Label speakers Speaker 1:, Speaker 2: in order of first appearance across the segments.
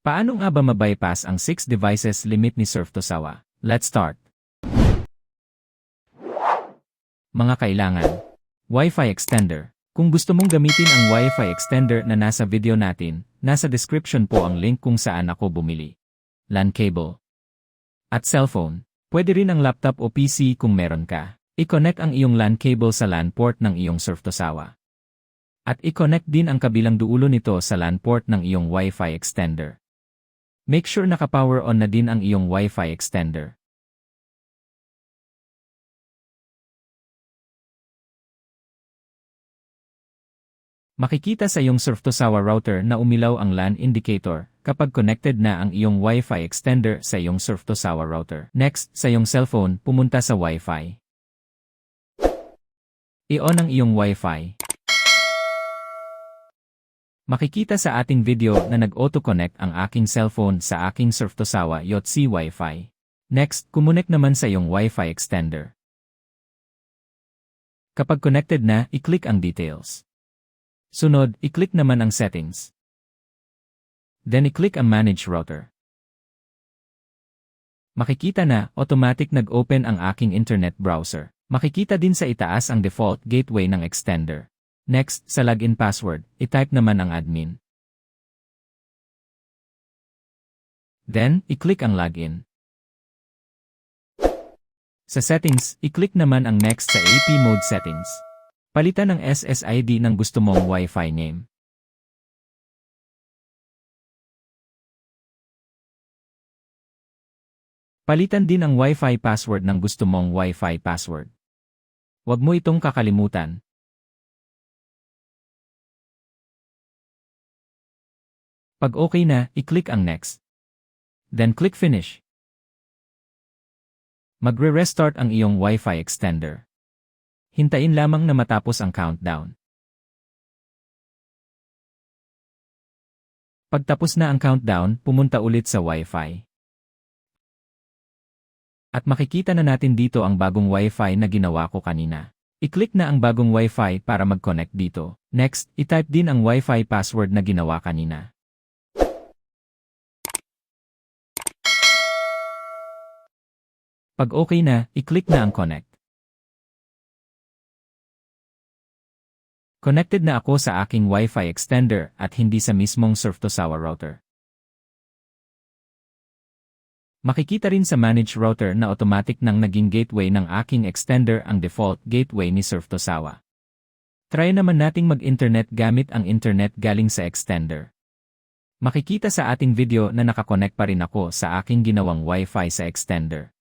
Speaker 1: Paano nga ba mabypass ang 6 devices limit ni Surf Tosawa? Let's start. Mga kailangan. Wi-Fi extender. Kung gusto mong gamitin ang Wi-Fi extender na nasa video natin, nasa description po ang link kung saan ako bumili. LAN cable. At cellphone. Pwede rin ang laptop o PC kung meron ka. I-connect ang iyong LAN cable sa LAN port ng iyong Surf Tosawa. At i-connect din ang kabilang duulo nito sa LAN port ng iyong Wi-Fi extender. Make sure naka-power on na din ang iyong Wi-Fi extender. Makikita sa iyong Surf Tosawa router na umilaw ang LAN indicator kapag connected na ang iyong Wi-Fi extender sa iyong Surf Tosawa router. Next, sa iyong cellphone, pumunta sa Wi-Fi. I-on ang iyong Wi-Fi. Makikita sa ating video na nag-auto-connect ang aking cellphone sa aking Surf Tosawa Yotzi Wi-Fi. Next, kumunik naman sa iyong Wi-Fi extender. Kapag connected na, i-click ang details. Sunod, i-click naman ang settings. Then i-click ang manage router. Makikita na, automatic nag-open ang aking internet browser. Makikita din sa itaas ang default gateway ng extender. Next, sa login password, i-type naman ang admin. Then, i-click ang login. Sa settings, i-click naman ang next sa AP mode settings. Palitan ang SSID ng gusto mong Wi-Fi name. Palitan din ang Wi-Fi password ng gusto mong Wi-Fi password. Huwag mo itong kakalimutan. Pag okay na, i-click ang next. Then click finish. Magre-restart ang iyong Wi-Fi extender. Hintayin lamang na matapos ang countdown. Pagtapos na ang countdown, pumunta ulit sa Wi-Fi. At makikita na natin dito ang bagong Wi-Fi na ginawa ko kanina. I-click na ang bagong Wi-Fi para mag-connect dito. Next, i-type din ang Wi-Fi password na ginawa kanina. Pag okay na, i-click na ang connect. Connected na ako sa aking Wi-Fi extender at hindi sa mismong Surf Tosawa router. Makikita rin sa manage router na automatic nang naging gateway ng aking extender ang default gateway ni Surf Tosawa. Try naman nating mag-internet gamit ang internet galing sa extender. Makikita sa ating video na nakakonect pa rin ako sa aking ginawang Wi-Fi sa extender.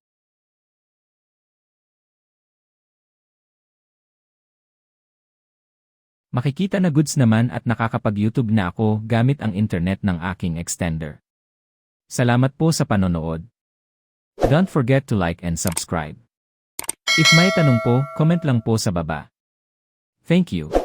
Speaker 1: Makikita na goods naman at nakakapag-YouTube na ako gamit ang internet ng aking extender. Salamat po sa panonood. Don't forget to like and subscribe. If may tanong po, comment lang po sa baba. Thank you.